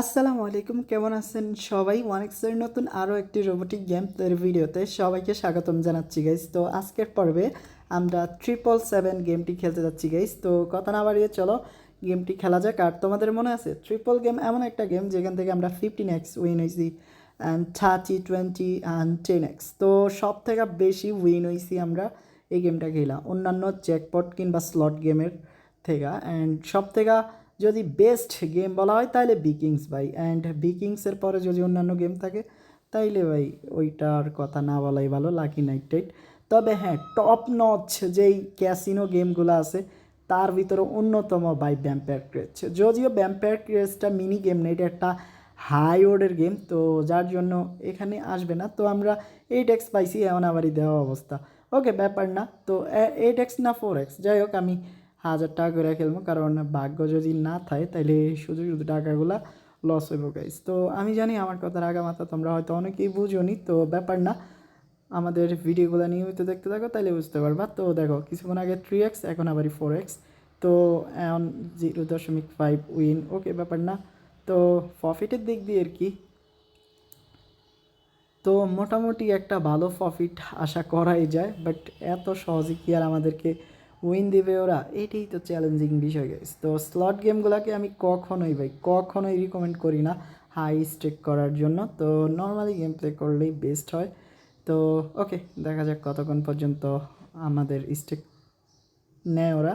আসসালামু আলাইকুম, কেমন আছেন সবাই? ওয়ানেক্সের নতুন আরও একটি রোবোটিক গেম এর ভিডিওতে সবাইকে স্বাগতম জানাচ্ছি গাইস তো আজকের পর্বে আমরা ট্রিপল সেভেন গেমটি খেলতে যাচ্ছি গাইস তো কথা না বাড়িয়ে চলো গেমটি খেলা যাক। আর তোমাদের মনে আছে ট্রিপল গেম এমন একটা গেম যেখান থেকে আমরা ফিফটিন এক্স উইন হয়েছি and thirty twenty and ten x তো সব থেকে বেশি উইন হয়েছি আমরা এই গেমটা খেলা। অন্যান্য জ্যাকপট কিংবা স্লট গেমের থেকে। অ্যান্ড সব থেকে যদি বেস্ট গেম বলা হয় তাহলে বিকিংস ভাই। অ্যান্ড বিকিংসের পরে যদি অন্যান্য গেম থাকে, তাইলে ভাই ওইটার কথা না বলাই ভালো লাকি নাইট টাইট তবে হ্যাঁ টপ নচ যেই ক্যাসিনো গেমগুলো আছে, তার ভিতরে অন্যতম বাই ব্যাম্পায়ার ক্রেজ যদিও ব্যাম্পায়ার ক্রেজটা মিনি গেম না, এটা একটা হাই ওর্ডের গেম তো যার জন্য এখানে আসবে না। তো আমরা এইট এক্স পাইছি এমন আবারই দেওয়া অবস্থা। ওকে ব্যাপার না। তো এইট এক্স না ফোর এক্স যাই হোক, আমি হাজার টাকা করে খেলব, কারণ ভাগ্য যদি না থাকে তাহলে শুধু শুধু টাকাগুলা লস হইব গাইস তো আমি জানি আমার কথার আগা মাথা তোমরা হয়তো অনেকেই বুঝোনি, তো ব্যাপার না। আমাদের ভিডিওগুলো নিয়মিত দেখতে থাকো তাহলে বুঝতে পারবা। তো দেখো, কিছুক্ষণ আগে থ্রি এক্স এখন আবারই ফোর এক্স তো এখন জিরো দশমিক ফাইভ উইন ওকে ব্যাপার না। তো প্রফিটের দিক দিয়ে আর কি। তো মোটামুটি একটা ভালো প্রফিট আশা করাই যায় বাট এত সহজে কি আর আমাদেরকে উইন দিবে ওরা? এটাই তো চ্যালেঞ্জিং বিষয় গাইস তো স্লট গেমগুলোকে আমি কখনোই ভাই, কখনোই রিকমেন্ড করি না হাই স্টেক করার জন্য। তো নর্মালি গেম প্লে করলেই বেস্ট হয়। তো ওকে দেখা যাক কতক্ষণ পর্যন্ত আমাদের স্টেক নেয় ওরা।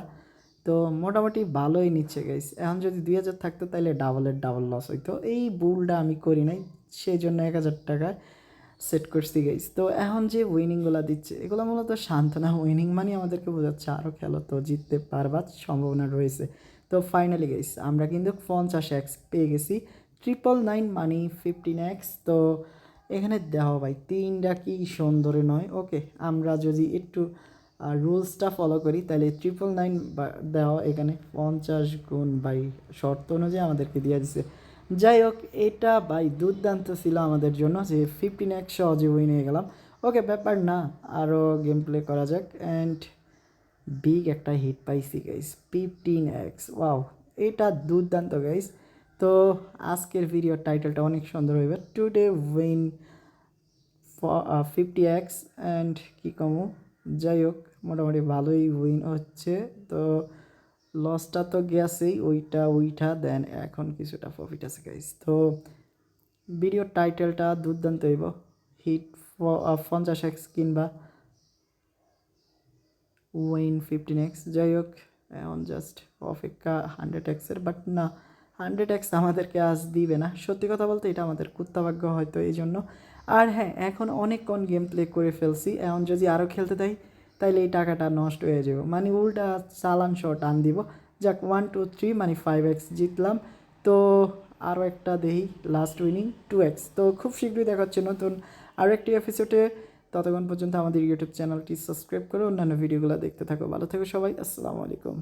তো মোটামুটি ভালোই নিচ্ছে গাইস এখন যদি দুই হাজার থাকতো তাহলে ডাবলের ডাবল লস হইতো। এই বুলটা আমি করি নাই সেই জন্য এক হাজার টাকায় সেট করছি গাইস তো এখন যে উইনিংগুলো দিচ্ছে, এগুলো মূলত সান্ত্বনা উইনিং মানে আমাদেরকে বোঝাচ্ছে আরও খেলো তো, জিততে পারবার সম্ভাবনা রয়েছে। তো ফাইনালি গাইস আমরা কিন্তু পঞ্চাশ এক্স পেয়ে গেছি। Triple nine money fifteen x তো এখানে দেওয়া ভাই, তিনটা কি সুন্দরে নয়। ওকে, আমরা যদি একটু রুলসটা ফলো করি, তাহলে ট্রিপল নাইন দেওয়া এখানে পঞ্চাশ গুণ বাই শর্ত অনুযায়ী আমাদেরকে দিয়ে দিছে। যাই হোক এটা ভাই দুর্দান্ত ছিল আমাদের জন্য যে ফিফটিন এক্স সহজে উইন হয়ে গেলাম। ওকে, ব্যাপার না আরও গেম প্লে করা যাক। অ্যান্ড বিগ একটা হিট পাইছি গাইস ফিফটিন এক্স ওয়াও এটা দুর্দান্ত গাইস তো আজকের ভিডিওর টাইটেলটা অনেক সুন্দর হইবে। Today win fifty x and কী কমু? যাই হোক মোটামুটি ভালোই উইন হচ্ছে। তো লসটা তো গেছেই, ওইটা ওইটা দেন এখন কিছুটা প্রফিট আছে গাইস তো ভিডিওর টাইটেলটা দুর্দান্ত হইব। হিট পঞ্চাশ এক্স কিংবা উইন ফিফটিন এক্স যাই হোক, এখন জাস্ট অপেক্ষা হান্ড্রেড এক্সের বাট না হান্ড্রেড এক্স আমাদেরকে আজ দিবে না। সত্যি কথা বলতে এটা আমাদের কুত্তাভাগ্য হয়তো এই জন্য আর হ্যাঁ এখন অনেকক্ষণ গেম প্লে করে ফেলছি। এখন যদি আরও খেলতে দেয় তাইলে এই টাকাটা নষ্ট হয়ে যাবে। মানে উল্টা চালান সহ টান দিব। যাক ওয়ান টু থ্রি মানে ফাইভ এক্স জিতলাম। তো আরও একটা দেই লাস্ট উইনিং টু এক্স তো খুব শীঘ্রই দেখাচ্ছে নতুন আরও একটি এপিসোডে ততক্ষণ পর্যন্ত আমাদের ইউটিউব চ্যানেলটি সাবস্ক্রাইব করে অন্যান্য ভিডিওগুলো দেখতে থাকো। ভালো থেকো সবাই। আসসালামু আলাইকুম।